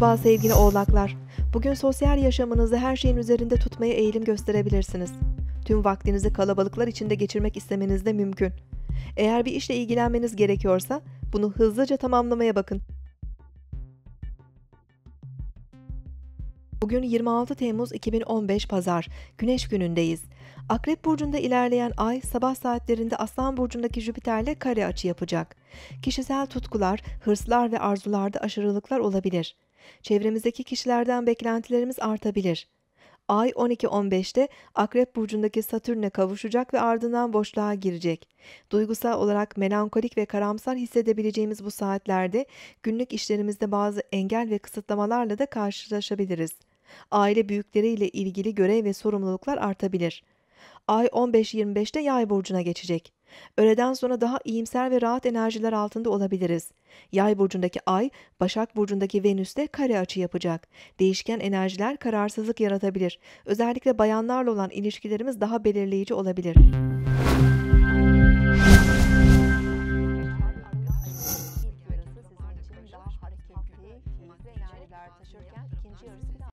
Merhaba sevgili oğlaklar. Bugün sosyal yaşamınızı her şeyin üzerinde tutmaya eğilim gösterebilirsiniz. Tüm vaktinizi kalabalıklar içinde geçirmek istemeniz de mümkün. Eğer bir işle ilgilenmeniz gerekiyorsa bunu hızlıca tamamlamaya bakın. Bugün 26 Temmuz 2015 Pazar, Güneş günündeyiz. Akrep burcunda ilerleyen ay sabah saatlerinde Aslan burcundaki Jüpiter'le kare açı yapacak. Kişisel tutkular, hırslar ve arzularda aşırılıklar olabilir. Çevremizdeki kişilerden beklentilerimiz artabilir. Ay 12-15'te Akrep burcundaki Satürn'e kavuşacak ve ardından boşluğa girecek. Duygusal olarak melankolik ve karamsar hissedebileceğimiz bu saatlerde günlük işlerimizde bazı engel ve kısıtlamalarla da karşılaşabiliriz. Aile büyükleriyle ilgili görev ve sorumluluklar artabilir. Ay 15-25'te yay burcuna geçecek. Öğleden sonra daha iyimser ve rahat enerjiler altında olabiliriz. Yay burcundaki ay, Başak burcundaki Venüs'te kare açı yapacak. Değişken enerjiler kararsızlık yaratabilir. Özellikle bayanlarla olan ilişkilerimiz daha belirleyici olabilir.